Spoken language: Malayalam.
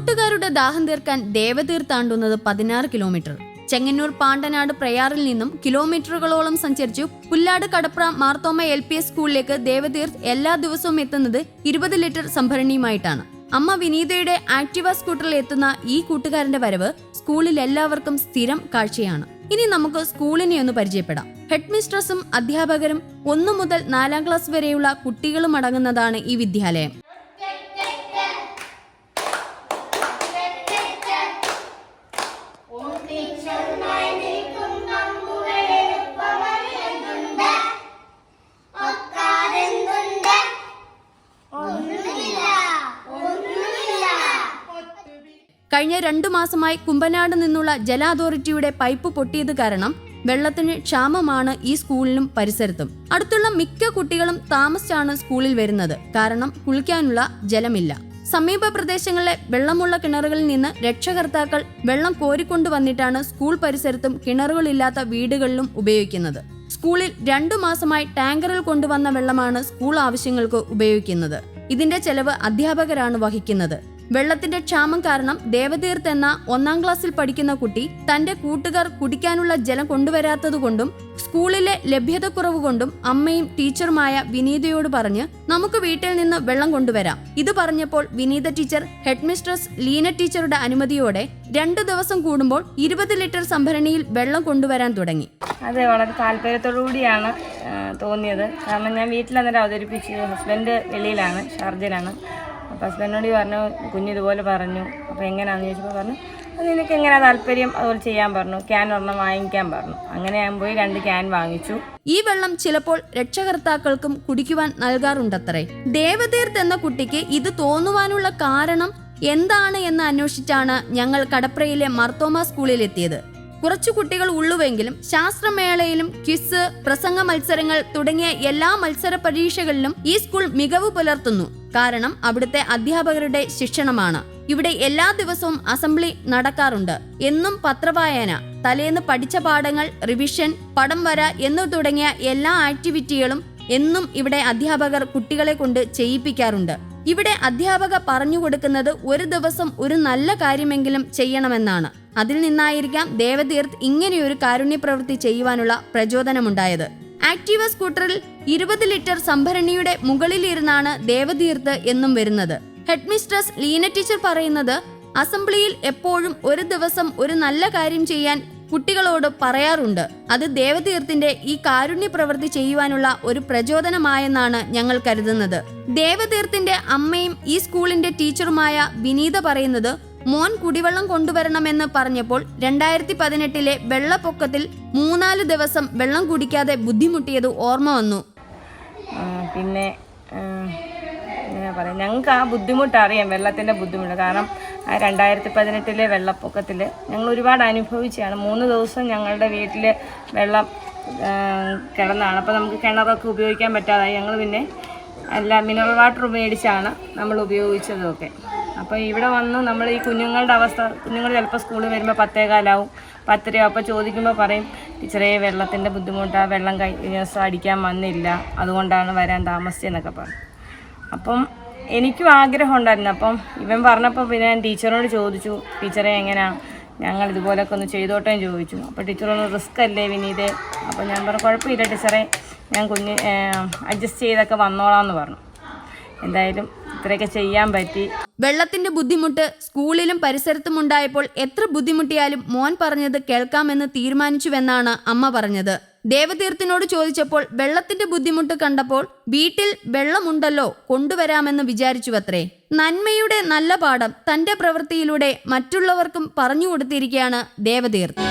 കുട്ടികളുടെ ദാഹം തീർക്കാൻ ദേവതീർ താണ്ടുന്നത് പതിനാറ് കിലോമീറ്റർ. ചെങ്ങന്നൂർ പാണ്ടനാട് പ്രയാറിൽ നിന്നും കിലോമീറ്ററുകളോളം സഞ്ചരിച്ചു Pullad Kadapra Marthoma L P S സ്കൂളിലേക്ക് ദേവതീർത്ത് എല്ലാ ദിവസവും എത്തുന്നത് ഇരുപത് ലിറ്റർ സംഭരണിയുമായിട്ടാണ്. അമ്മ വിനീതയുടെ ആക്ടിവ സ്കൂട്ടറിൽ എത്തുന്ന ഈ കൂട്ടുകാരന്റെ വരവ് സ്കൂളിൽ എല്ലാവർക്കും സ്ഥിരം കാഴ്ചയാണ്. ഇനി നമുക്ക് സ്കൂളിനെ ഒന്ന് പരിചയപ്പെടാം. ഹെഡ് മിസ്ട്രസും അധ്യാപകരും ഒന്നു മുതൽ നാലാം ക്ലാസ് വരെയുള്ള കുട്ടികളും അടങ്ങുന്നതാണ് ഈ വിദ്യാലയം. കഴിഞ്ഞ രണ്ടു മാസമായി കുമ്പനാട് നിന്നുള്ള ജല അതോറിറ്റിയുടെ പൈപ്പ് പൊട്ടിയത് കാരണം വെള്ളത്തിന് ക്ഷാമമാണ് ഈ സ്കൂളിലും പരിസരത്തും. അടുത്തുള്ള മിക്ക കുട്ടികളും താമസിച്ചാണ് സ്കൂളിൽ വരുന്നത്. കാരണം കുളിക്കാനുള്ള ജലമില്ല. സമീപ പ്രദേശങ്ങളിലെ വെള്ളമുള്ള കിണറുകളിൽ നിന്ന് രക്ഷകർത്താക്കൾ വെള്ളം കോരിക്കൊണ്ടുവന്നിട്ടാണ് സ്കൂൾ പരിസരത്തും കിണറുകളില്ലാത്ത വീടുകളിലും ഉപയോഗിക്കുന്നത്. സ്കൂളിൽ രണ്ടു മാസമായി ടാങ്കറിൽ കൊണ്ടുവന്ന വെള്ളമാണ് സ്കൂൾ ആവശ്യങ്ങൾക്ക് ഉപയോഗിക്കുന്നത്. ഇതിന്റെ ചെലവ് അധ്യാപകരാണ് വഹിക്കുന്നത്. വെള്ളത്തിന്റെ ക്ഷാമം കാരണം ദേവതീർത്ത് എന്ന ഒന്നാം ക്ലാസ്സിൽ പഠിക്കുന്ന കുട്ടി തന്റെ കൂട്ടുകാർ കുടിക്കാനുള്ള ജലം കൊണ്ടുവരാത്തതുകൊണ്ടും സ്കൂളിലെ ലഭ്യതക്കുറവ് കൊണ്ടും അമ്മയും ടീച്ചറുമായ വിനീതയോട് പറഞ്ഞ് നമുക്ക് വീട്ടിൽ നിന്ന് വെള്ളം കൊണ്ടുവരാം. ഇത് പറഞ്ഞപ്പോൾ വിനീത ടീച്ചർ ഹെഡ്മിസ്ട്രസ് ലീന ടീച്ചറുടെ അനുമതിയോടെ രണ്ടു ദിവസം കൂടുമ്പോൾ ഇരുപത് ലിറ്റർ സംഭരണിയിൽ വെള്ളം കൊണ്ടുവരാൻ തുടങ്ങി. അതെ വളരെ താല്പര്യത്തോടുകൂടിയാണ് തോന്നിയത്. കാരണം ഞാൻ വീട്ടിൽ അന്നേരം അവതരിപ്പിച്ചു ഹസ്ബൻഡ് വെളിയിലാണ് ഷാർജയിലാണ്. അപ്പോൾ ഹസ്ബൻഡിനോട് പറഞ്ഞു കുഞ്ഞിതുപോലെ പറഞ്ഞു. അപ്പോൾ എങ്ങനെയാണെന്ന് ചോദിച്ചപ്പോൾ പറഞ്ഞു അത് നിനക്ക് എങ്ങനെ താല്പര്യം? അതുപോലെ ചെയ്യാൻ പറഞ്ഞു. ക്യാൻ ഒരെണ്ണം വാങ്ങിക്കാൻ പറഞ്ഞു. അങ്ങനെ ഞാൻ പോയി രണ്ട് ക്യാൻ വാങ്ങിച്ചു. ഈ വെള്ളം ചിലപ്പോൾ രക്ഷകർത്താക്കൾക്കും കുടിക്കുവാൻ നൽകാറുണ്ടത്രേ. ദേവതീർത്ത് എന്ന കുട്ടിക്ക് ഇത് തോന്നുവാനുള്ള കാരണം എന്താണ് എന്ന് അന്വേഷിച്ചാണ് ഞങ്ങൾ കടപ്രയിലെ മർത്തോമ സ്കൂളിൽ എത്തിയത് കുറച്ചു കുട്ടികൾ ഉള്ളുവെങ്കിലും ശാസ്ത്രമേളയിലും ക്വിസ് പ്രസംഗ മത്സരങ്ങൾ തുടങ്ങിയ എല്ലാ മത്സര പരീക്ഷകളിലും ഈ സ്കൂൾ മികവ് പുലർത്തുന്നു. കാരണം അവിടുത്തെ അധ്യാപകരുടെ ശിക്ഷണമാണ്. ഇവിടെ എല്ലാ ദിവസവും അസംബ്ലി നടക്കാറുണ്ട്. എന്നും പത്രവായന തലേന്ന് പഠിച്ച പാഠങ്ങൾ റിവിഷൻ പടം വര എന്നു തുടങ്ങിയ എല്ലാ ആക്ടിവിറ്റികളും എന്നും ഇവിടെ അധ്യാപകർ കുട്ടികളെ കൊണ്ട് ചെയ്യിപ്പിക്കാറുണ്ട്. ഇവിടെ അധ്യാപക പറഞ്ഞു കൊടുക്കുന്നത് ഒരു ദിവസം ഒരു നല്ല കാര്യമെങ്കിലും ചെയ്യണമെന്നാണ്. അതിൽ നിന്നായിരിക്കാം ദേവതീർത്ത് ഇങ്ങനെയൊരു കാരുണ്യ പ്രവൃത്തി ചെയ്യുവാനുള്ള പ്രചോദനമുണ്ടായത്. ആക്റ്റീവ സ്കൂട്ടറിൽ ഇരുപത് ലിറ്റർ സംഭരണിയുടെ മുകളിലിരുന്നാണ് ദേവതീർത്ത് എന്നും വരുന്നത്. ഹെഡ് മിസ്ട്രസ് ലീന ടീച്ചർ പറയുന്നത് അസംബ്ലിയിൽ എപ്പോഴും ഒരു ദിവസം ഒരു നല്ല കാര്യം ചെയ്യാൻ കുട്ടികളോട് പറയാറുണ്ട്. അത് ദേവതീർത്തിന്റെ ഈ കാരുണ്യ പ്രവൃത്തി ചെയ്യുവാനുള്ള ഒരു പ്രചോദനമായെന്നാണ് ഞങ്ങൾ കരുതുന്നത്. ദേവതീർത്തിന്റെ അമ്മയും ഈ സ്കൂളിന്റെ ടീച്ചറുമായ വിനീത പറയുന്നത് മോൻ കുടിവെള്ളം കൊണ്ടുവരണമെന്ന് പറഞ്ഞപ്പോൾ രണ്ടായിരത്തി പതിനെട്ടിലെ വെള്ളപ്പൊക്കത്തിൽ മൂന്നാൽ ദിവസം വെള്ളം കുടിക്കാതെ ബുദ്ധിമുട്ടിയത് ഓർമ്മ വന്നു. പിന്നെ പറയാം ഞങ്ങൾക്ക് ആ ബുദ്ധിമുട്ട് അറിയാം വെള്ളത്തിന്റെ ബുദ്ധിമുട്ട്. കാരണം രണ്ടായിരത്തി പതിനെട്ടിലെ വെള്ളപ്പൊക്കത്തിൽ ഞങ്ങൾ ഒരുപാട് അനുഭവിച്ചാണ് മൂന്ന് ദിവസം ഞങ്ങളുടെ വീട്ടിൽ വെള്ളം കിടന്നാണ്. അപ്പോൾ നമുക്ക് കിണറൊക്കെ ഉപയോഗിക്കാൻ പറ്റാതായി. ഞങ്ങൾ പിന്നെ എല്ലാ മിനറൽ വാട്ടർ മേടിച്ചാണ് നമ്മൾ ഉപയോഗിച്ചതൊക്കെ. അപ്പോൾ ഇവിടെ വന്ന് നമ്മൾ ഈ കുഞ്ഞുങ്ങളുടെ അവസ്ഥ കുഞ്ഞുങ്ങൾ ചിലപ്പോൾ സ്കൂളിൽ വരുമ്പോൾ പത്തേകാലാവും. പത്തരയോ അപ്പോൾ ചോദിക്കുമ്പോൾ പറയും ടീച്ചറേ വെള്ളത്തിന്റെ ബുദ്ധിമുട്ടാണ് വെള്ളം കഴിഞ്ഞ അടിക്കാൻ വന്നില്ല. അതുകൊണ്ടാണ് വരാൻ താമസിച്ചതെന്നൊക്കെ പറഞ്ഞു. അപ്പം എനിക്കും ആഗ്രഹം ഉണ്ടായിരുന്നു. അപ്പം ഇവൻ പറഞ്ഞപ്പോൾ പിന്നെ ഞാൻ ടീച്ചറിനോട് ചോദിച്ചു ടീച്ചറെ എങ്ങനെയാണ് ഞങ്ങൾ ഇതുപോലൊക്കെ ഒന്ന് ചെയ്തോട്ടേ എന്ന് ചോദിച്ചു. അപ്പോൾ ടീച്ചറൊന്ന് റിസ്ക് അല്ലേ വിനീത്? അപ്പോൾ ഞാൻ പറഞ്ഞു കുഴപ്പമില്ല ടീച്ചറെ ഞാൻ കുഞ്ഞ് അഡ്ജസ്റ്റ് ചെയ്തൊക്കെ വന്നോളാം എന്ന് പറഞ്ഞു. എന്തായാലും ഇത്രയൊക്കെ ചെയ്യാൻ പറ്റി. വെള്ളത്തിന്റെ ബുദ്ധിമുട്ട് സ്കൂളിലും പരിസരത്തും ഉണ്ടായപ്പോൾ എത്ര ബുദ്ധിമുട്ടിയാലും മോൻ പറഞ്ഞത് കേൾക്കാമെന്ന് തീരുമാനിച്ചുവെന്നാണ് അമ്മ പറഞ്ഞത്. ദേവതീർത്ഥിനോട് ചോദിച്ചപ്പോൾ വെള്ളത്തിന്റെ ബുദ്ധിമുട്ട് കണ്ടപ്പോൾ വീട്ടിൽ വെള്ളമുണ്ടല്ലോ കൊണ്ടുവരാമെന്ന് വിചാരിച്ചുവത്രേ. നന്മയുടെ നല്ല പാഠം തന്റെ പ്രവൃത്തിയിലൂടെ മറ്റുള്ളവർക്കും പറഞ്ഞു കൊടുത്തിരിക്കുകയാണ് ദേവതീർത്ത്